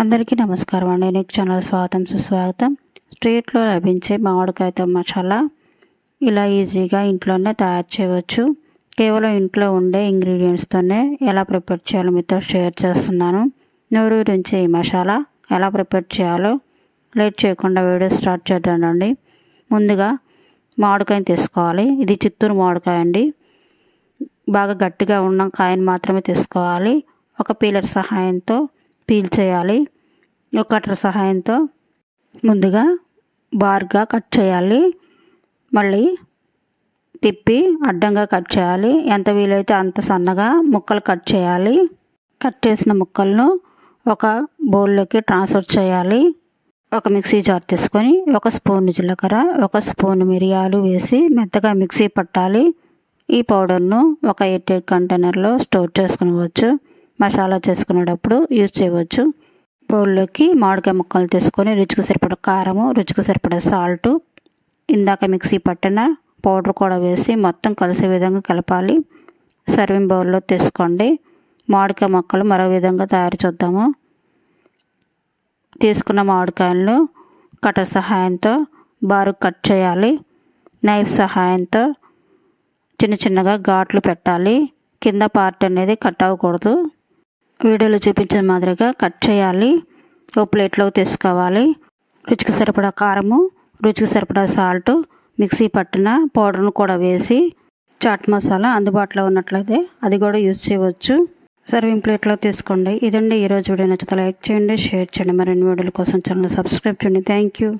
అందరికీ నమస్కారం అండి. నీకు ఛానల్ స్వాగతం సుస్వాగతం. స్ట్రీట్లో లభించే మామిడికాయతో మసాలా ఇలా ఈజీగా ఇంట్లోనే తయారు చేయవచ్చు. కేవలం ఇంట్లో ఉండే ఇంగ్రీడియంట్స్తోనే ఎలా ప్రిపేర్ చేయాలో మీతో షేర్ చేస్తున్నాను. నూరు నుంచి ఈ మసాలా ఎలా ప్రిపేర్ చేయాలో లేట్ చేయకుండా వీడియో స్టార్ట్ చేద్దామండి. ముందుగా మామిడికాయని తీసుకోవాలి. ఇది చిత్తూరు మామిడికాయ అండి. బాగా గట్టిగా ఉన్న కాయని మాత్రమే తీసుకోవాలి. ఒక పీలర్ సహాయంతో పీల్ చేయాలి ఒక కట్టర్ సహాయంతో ముందుగా బార్గా కట్ చేయాలి. మళ్ళీ తిప్పి అడ్డంగా కట్ చేయాలి. ఎంత వీలైతే అంత సన్నగా ముక్కలు కట్ చేయాలి. కట్ చేసిన ముక్కలను ఒక బౌల్లోకి ట్రాన్స్ఫర్ చేయాలి. ఒక మిక్సీ జార్ తీసుకొని ఒక స్పూన్ జీలకర్ర ఒక స్పూన్ మిరియాలు వేసి మెత్తగా మిక్సీ పట్టాలి. ఈ పౌడర్ను ఒక ఎయిట్ కంటైనర్లో స్టోర్ చేసుకునవచ్చు. మసాలా చేసుకునేటప్పుడు యూజ్ చేయవచ్చు. బౌల్లోకి మామిడికాయ ముక్కలు తీసుకొని రుచికి సరిపడ కారము రుచికి సరిపడ సాల్ట్ ఇందాక మిక్సీ పట్టిన పౌడర్ కూడా వేసి మొత్తం కలిసే విధంగా కలపాలి. సర్వింగ్ బౌల్లో తీసుకోండి. మామిడికాయ ముక్కలు మరో విధంగా తయారు చేద్దాము. తీసుకున్న మామిడికాయలను కటర్ సహాయంతో బారు కట్ చేయాలి. నైఫ్ సహాయంతో చిన్న చిన్నగా ఘాట్లు పెట్టాలి. కింద పార్ట్ అనేది కట్ అవ్వకూడదు. వీడియోలో చూపించిన మాదిరిగా కట్ చేయాలి. ఓ ప్లేట్లో తీసుకోవాలి. రుచికి సరిపడా కారము రుచికి సరిపడా సాల్ట్ మిక్సీ పట్టిన పౌడర్ను కూడా వేసి చాట్ మసాలా అందుబాటులో ఉన్నట్లయితే అది కూడా యూజ్ చేయవచ్చు. సర్వింగ్ ప్లేట్లో తీసుకోండి. ఇదండి ఈరోజు వీడియో. నచ్చితే లైక్ చేయండి షేర్ చేయండి. మరిన్ని వీడియోల కోసం ఛానల్ సబ్స్క్రైబ్ చేయండి. Thank you.